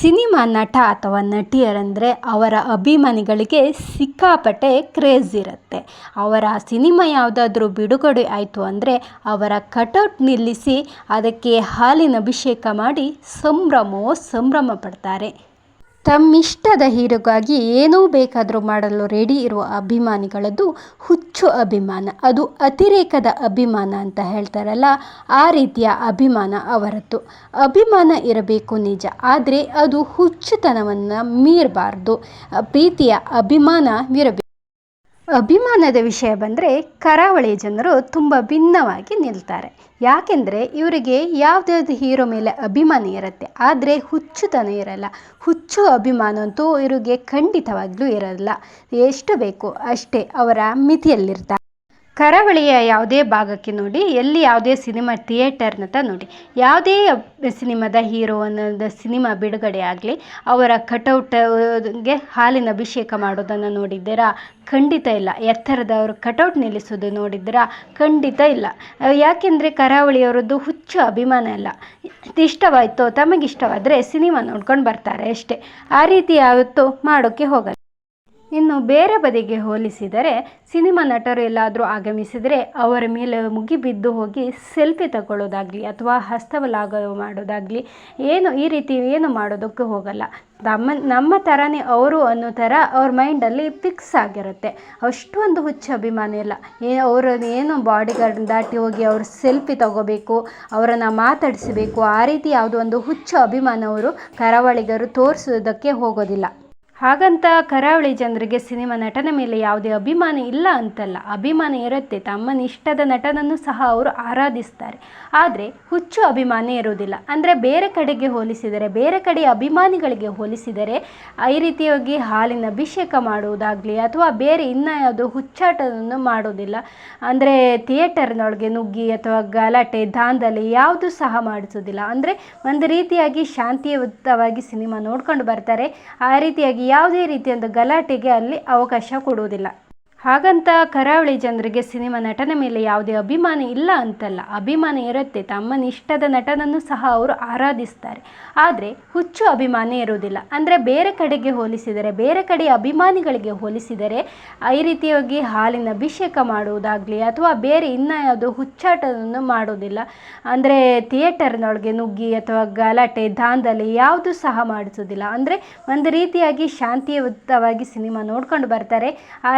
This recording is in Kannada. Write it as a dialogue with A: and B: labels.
A: ಸಿನಿಮಾ ನಟ ಅಥವಾ ನಟಿಯರಂದರೆ ಅವರ ಅಭಿಮಾನಿಗಳಿಗೆ ಸಿಕ್ಕಾಪಟ್ಟೆ ಕ್ರೇಜ್ ಇರುತ್ತೆ. ಅವರ ಸಿನಿಮಾ ಯಾವುದಾದ್ರೂ ಬಿಡುಗಡೆ ಆಯಿತು ಅಂದರೆ ಅವರ ಕಟೌಟ್ ನಿಲ್ಲಿಸಿ ಅದಕ್ಕೆ ಹಾಲಿನ ಅಭಿಷೇಕ ಮಾಡಿ ಸಂಭ್ರಮವೋ ಸಂಭ್ರಮ ಪಡ್ತಾರೆ. ತಮ್ಮಿಷ್ಟದ ಹೀರೋಗಾಗಿ ಏನೂ ಬೇಕಾದರೂ ಮಾಡಲು ರೆಡಿ ಇರುವ ಅಭಿಮಾನಿಗಳದ್ದು ಹುಚ್ಚು ಅಭಿಮಾನ. ಅದು ಅತಿರೇಕದ ಅಭಿಮಾನ ಅಂತ ಹೇಳ್ತಾರಲ್ಲ, ಆ ರೀತಿಯ ಅಭಿಮಾನ ಅವರದ್ದು. ಅಭಿಮಾನ ಇರಬೇಕು ನಿಜ, ಆದರೆ ಅದು ಹುಚ್ಚುತನವನ್ನು ಮೀರಬಾರ್ದು. ಪ್ರೀತಿಯ ಅಭಿಮಾನವಿರಬೇಕು. ಅಭಿಮಾನದ ವಿಷಯ ಬಂದರೆ ಕರಾವಳಿ ಜನರು ತುಂಬ ಭಿನ್ನವಾಗಿ ನಿಲ್ತಾರೆ. ಯಾಕೆಂದರೆ ಇವರಿಗೆ ಯಾವುದ್ಯಾವ್ದು ಹೀರೋ ಮೇಲೆ ಅಭಿಮಾನ ಇರುತ್ತೆ, ಆದರೆ ಹುಚ್ಚುತನ ಇರಲ್ಲ. ಹುಚ್ಚು ಅಭಿಮಾನ ಅಂತೂ ಇವರಿಗೆ ಖಂಡಿತವಾಗ್ಲೂ ಇರಲ್ಲ. ಎಷ್ಟು ಬೇಕು ಅಷ್ಟೇ ಅವರ ಮಿತಿಯಲ್ಲಿರ್ತಾರೆ. ಕರಾವಳಿಯ ಯಾವುದೇ ಭಾಗಕ್ಕೆ ನೋಡಿ, ಎಲ್ಲಿ ಯಾವುದೇ ಸಿನಿಮಾ ಥಿಯೇಟರ್ನತ್ತ ನೋಡಿ. ಯಾವುದೇ ಸಿನಿಮಾದ ಹೀರೋ ಅನ್ನೋದು ಸಿನಿಮಾ ಬಿಡುಗಡೆ ಆಗಲಿ, ಅವರ ಕಟೌಟ್ಗೆ ಹಾಲಿನ ಅಭಿಷೇಕ ಮಾಡೋದನ್ನು ನೋಡಿದ್ದೀರಾ? ಖಂಡಿತ ಇಲ್ಲ. ಎತ್ತರದವರು ಕಟೌಟ್ ನಿಲ್ಲಿಸೋದು ನೋಡಿದ್ದೀರಾ? ಖಂಡಿತ ಇಲ್ಲ. ಯಾಕೆಂದರೆ ಕರಾವಳಿಯವರದ್ದು ಹುಚ್ಚು ಅಭಿಮಾನ ಅಲ್ಲ. ಇಷ್ಟವಾಯಿತು ತಮಗಿಷ್ಟವಾದರೆ ಸಿನಿಮಾ ನೋಡ್ಕೊಂಡು ಬರ್ತಾರೆ ಅಷ್ಟೇ. ಆ ರೀತಿ ಯಾವತ್ತು ಮಾಡೋಕ್ಕೆ ಹೋಗಲ್ಲ. ಇನ್ನು ಬೇರೆ ಬದಿಗೆ ಹೋಲಿಸಿದರೆ ಸಿನಿಮಾ ನಟರು ಎಲ್ಲಾದರೂ ಆಗಮಿಸಿದರೆ ಅವರ ಮೇಲೆ ಮುಗಿಬಿದ್ದು ಹೋಗಿ ಸೆಲ್ಫಿ ತಗೊಳ್ಳೋದಾಗಲಿ ಅಥವಾ ಹಸ್ತವಲಾಗ ಮಾಡೋದಾಗಲಿ ಏನು ಈ ರೀತಿ ಏನು ಮಾಡೋದಕ್ಕೆ ಹೋಗಲ್ಲ. ನಮ್ಮ ನಮ್ಮ ಥರನೇ ಅವರು ಅನ್ನೋ ಥರ ಅವ್ರ ಮೈಂಡಲ್ಲಿ ಫಿಕ್ಸ್ ಆಗಿರುತ್ತೆ. ಅಷ್ಟೊಂದು ಹುಚ್ಚ ಅಭಿಮಾನ ಇಲ್ಲ ಏ ಅವರ ಏನು ಬಾಡಿಗಾರ್ಡ್ ದಾಟಿ ಹೋಗಿ ಅವ್ರು ಸೆಲ್ಫಿ ತಗೋಬೇಕು, ಅವರನ್ನು ಮಾತಾಡಿಸಬೇಕು, ಆ ರೀತಿ ಯಾವುದೋ ಒಂದು ಹುಚ್ಚು ಅಭಿಮಾನ ಅವರು ಕರಾವಳಿಗರು ತೋರಿಸೋದಕ್ಕೆ ಹೋಗೋದಿಲ್ಲ. ಹಾಗಂತ ಕರಾವಳಿ ಜನರಿಗೆ ಸಿನಿಮಾ ನಟನ ಮೇಲೆ ಯಾವುದೇ ಅಭಿಮಾನ ಇಲ್ಲ ಅಂತಲ್ಲ. ಅಭಿಮಾನ ಇರುತ್ತೆ. ತಮ್ಮ ಇಷ್ಟದ ನಟನನ್ನು ಸಹ ಅವರು ಆರಾಧಿಸ್ತಾರೆ. ಆದರೆ ಹುಚ್ಚು ಅಭಿಮಾನ ಇರುವುದಿಲ್ಲ. ಅಂದರೆ ಬೇರೆ ಕಡೆಗೆ ಹೋಲಿಸಿದರೆ, ಬೇರೆ ಕಡೆಯ ಅಭಿಮಾನಿಗಳಿಗೆ ಹೋಲಿಸಿದರೆ, ಈ ರೀತಿಯಾಗಿ ಹಾಲಿನ ಅಭಿಷೇಕ ಮಾಡುವುದಾಗಲಿ ಅಥವಾ ಬೇರೆ ಇನ್ನೂ ಯಾವುದು ಹುಚ್ಚಾಟವನ್ನು ಮಾಡೋದಿಲ್ಲ ಅಂದರೆ ಥಿಯೇಟರ್ನೊಳಗೆ ನುಗ್ಗಿ ಅಥವಾ ಗಲಾಟೆ, ದಾಂಧಲೆ ಯಾವುದು ಸಹ ಮಾಡಿಸೋದಿಲ್ಲ ಅಂದರೆ ಒಂದು ರೀತಿಯಾಗಿ ಶಾಂತಿಯುತವಾಗಿ ಸಿನಿಮಾ ನೋಡ್ಕೊಂಡು ಬರ್ತಾರೆ. ಆ ರೀತಿಯಾಗಿ ಯಾವುದೇ ರೀತಿಯಾದ ಗಲಾಟೆಗೆ ಅಲ್ಲಿ ಅವಕಾಶ ಕೊಡುವುದಿಲ್ಲ. ಹಾಗಂತ ಕರಾವಳಿ ಜನರಿಗೆ ಸಿನಿಮಾ ನಟನ ಮೇಲೆ ಯಾವುದೇ ಅಭಿಮಾನ ಇಲ್ಲ ಅಂತಲ್ಲ. ಅಭಿಮಾನ ಇರುತ್ತೆ. ತಮ್ಮ ಇಷ್ಟದ ನಟನನ್ನು ಸಹ ಅವರು ಆರಾಧಿಸ್ತಾರೆ. ಆದರೆ ಹುಚ್ಚು ಅಭಿಮಾನ ಇರುವುದಿಲ್ಲ. ಅಂದರೆ ಬೇರೆ ಕಡೆಗೆ ಹೋಲಿಸಿದರೆ, ಬೇರೆ ಕಡೆ ಅಭಿಮಾನಿಗಳಿಗೆ ಹೋಲಿಸಿದರೆ, ಈ ರೀತಿಯಾಗಿ ಹಾಲಿನ ಅಭಿಷೇಕ ಮಾಡುವುದಾಗಲಿ ಅಥವಾ ಬೇರೆ ಇನ್ನ ಯಾವುದು ಹುಚ್ಚಾಟವನ್ನು ಮಾಡೋದಿಲ್ಲ ಅಂದರೆ ಥಿಯೇಟರ್ನೊಳಗೆ ನುಗ್ಗಿ ಅಥವಾ ಗಲಾಟೆ ದಾಂಧಲೆ ಯಾವುದು ಸಹ ಮಾಡಿಸೋದಿಲ್ಲ ಅಂದರೆ ಒಂದು ರೀತಿಯಾಗಿ ಶಾಂತಿಯುತವಾಗಿ ಸಿನಿಮಾ ನೋಡ್ಕೊಂಡು ಬರ್ತಾರೆ. ಆ